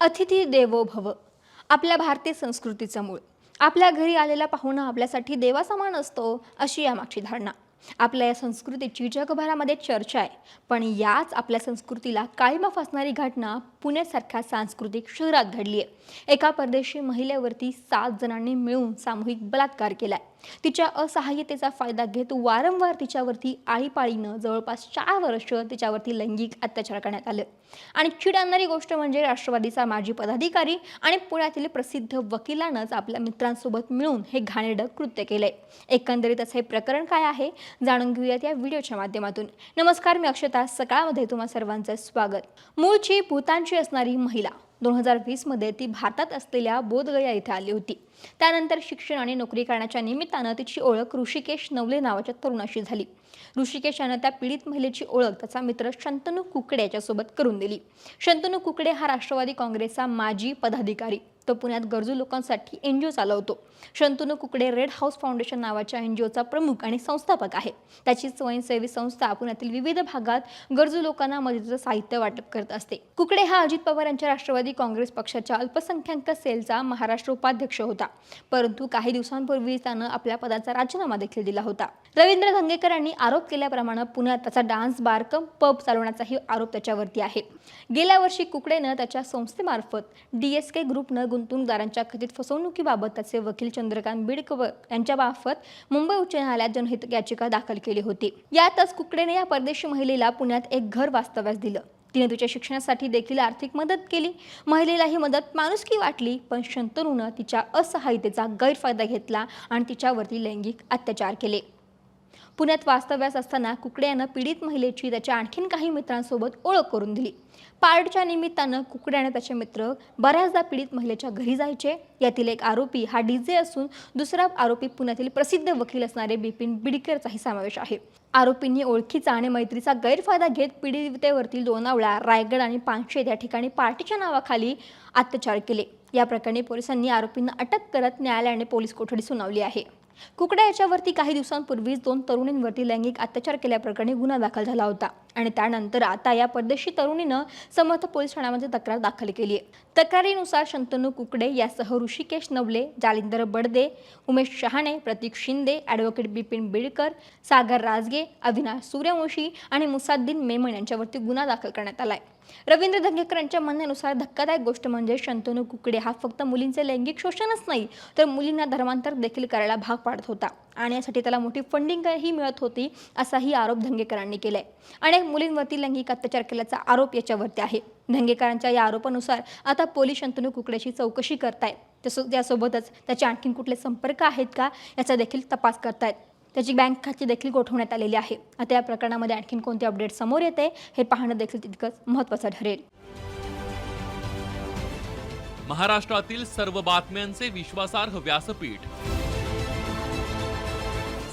अतिथी देवो भव आपल्या भारतीय संस्कृतीचं मूळ. आपल्या घरी आलेला पाहुणा आपल्यासाठी देवासमान असतो अशी यामागची धारणा. आपल्या या संस्कृतीची जगभरामध्ये चर्चा आहे. पण याच आपल्या संस्कृतीला काळीमा फासणारी घटना पुण्यासारख्या सांस्कृतिक शहरात घडली आहे एका परदेशी महिलेवरती सात जणांनी मिळून सामूहिक बलात्कार केलाय. तिच्या असहाय्यतेचा फायदा घेत वारंवार तिच्यावरती आळीपाळीनं जवळपास चार वर्ष तिच्यावरती लैंगिक अत्याचार करण्यात आले. आणि चीड आणणारी गोष्ट म्हणजे राष्ट्रवादीचा माजी पदाधिकारी आणि पुण्यातील प्रसिद्ध वकिलानंच आपल्या मित्रांसोबत मिळून हे घाणेरडं कृत्य केलंय. एकंदरीत असं हे प्रकरण काय आहे? जाणून घेऊयात या व्हिडिओच्या माध्यमातून. नमस्कार मी अक्षता. सकाळमध्ये तुम्हा सर्वांचं स्वागत. मूळची भूतानची असणारी महिला दोन हजार वीसमध्ये ती भारतात असलेल्या बोधगया इथे आली होती. त्यानंतर शिक्षण आणि नोकरी करण्याच्या निमित्तानं तिची ओळख ऋषिकेश नवले नावाच्या तरुणाशी झाली. ऋषिकेश यानं त्या पीडित महिलेची ओळख त्याचा मित्र शंतनू कुकडे याच्यासोबत करून दिली. शंतनू कुकडे हा राष्ट्रवादी काँग्रेसचा माजी पदाधिकारी. तो पुण्यात गरजू लोकांसाठी एन जी ओ चालवतो. Shantanu Kukade red house foundation नावाच्या एन जी ओचा प्रमुख आणि संस्थापक आहे. त्याची स्वयंसेवी संस्था पुण्यातील विविध भागात गरजू लोकांना मदतीचं साहित्य वाटप करत असते. कुकडे हा अजित पवार यांच्या राष्ट्रवादी काँग्रेस पक्षाच्या अल्पसंख्याक सेलचा महाराष्ट्र उपाध्यक्ष होता. परंतु काही दिवसांपूर्वी त्यानं आपल्या पदाचा राजीनामा देखील दिला होता. रवींद्र धंगेकर यांनी आरोप केल्याप्रमाणे पुण्यात त्याचा डान्स बार कम पब चालवण्याचाही आरोप त्याच्यावरती आहे. गेल्या वर्षी कुकडेनं त्याच्या संस्थेमार्फत डी एस के ग्रुपनं गुंतवणूकदारांच्या कथित फसवणुकीबाबत त्याचे वकील चंद्रकांत बिडकवर यांच्यामार्फत मुंबई उच्च न्यायालयात जनहित याचिका दाखल केली होती. यातच कुकडेने या परदेशी महिलेला पुण्यात एक घर वास्तव्यास दिलं. तिने तिच्या शिक्षणासाठी देखील आर्थिक मदत केली. महिलेला ही मदत माणुसकी वाटली पण शंतनूनं तिच्या असहाय्यतेचा गैरफायदा घेतला आणि तिच्यावरती लैंगिक अत्याचार केले. पुण्यात वास्तव्यास असताना कुकडे यानं पीडित महिलेची त्याच्या आणखीन काही मित्रांसोबत ओळख करून दिली. पार्टच्या निमित्तानं कुकडे आणि त्याचे मित्र बऱ्याचदा पीडित महिलेच्या घरी जायचे. यातील एक आरोपी हा डीजे असून दुसरा आरोपी पुण्यातील प्रसिद्ध वकील असणारे बिपिन बिडकरचाही समावेश आहे. आरोपींनी ओळखीचा आणि मैत्रीचा गैरफायदा घेत पीडितेवरती लोणावळा रायगड आणि पानशेत या ठिकाणी पार्टीच्या नावाखाली अत्याचार केले. या प्रकरणी पोलिसांनी आरोपींना अटक करत न्यायालयाने पोलीस कोठडी सुनावली आहे. कुकडे याच्यावरती काही दिवसांपूर्वीच दोन तरुणींवरती लैंगिक अत्याचार केल्याप्रकरणी गुन्हा दाखल झाला होता. आणि त्यानंतर आता या परदेशी तरुणीनं समर्थ पोलीस ठाण्यामध्ये तक्रार दाखल केली आहे. तक्रारीनुसार शंतनू कुकडे यासह ऋषिकेश नवले जालिंदर बडदे उमेश शहाणे प्रतीक शिंदे ॲडव्होकेट बिपिन बिडकर सागर राजगे अविनाश सूर्यवंशी आणि मुसाद्दीन मेमन यांच्यावरती गुन्हा दाखल करण्यात आलाय. रवींद्र धंगेकर यांच्या म्हणण्यानुसार धक्कादायक गोष्ट म्हणजे शंतनू कुकडे हा फक्त मुलींचे लैंगिक शोषणच नाही तर मुलींना धर्मांतर देखील करायला भाग पाडत होता. आणि यासाठी त्याला मोठी फंडिंगही मिळत होती असाही आरोप धंगेकरांनी केलाय. अनेक मुलींवरती लैंगिक अत्याचार केल्याचा आरोप याच्यावरती आहे. धंगेकरांच्या या आरोपानुसार आता पोलीस शंतनू कुकड्याची चौकशी करतायत. तसं त्यासोबतच त्याचे आणखीन कुठले संपर्क आहेत का याचा देखील तपास करतायत. त्याची बँक खाती देखील गोठवण्यात आलेली आहे. आता या प्रकरणामध्ये आणखीन कोणते अपडेट समोर येते हे पाहणं देखील तितकंच महत्त्वाचं ठरेल. महाराष्ट्रातील सर्व बातम्यांचे विश्वासार्ह व्यासपीठ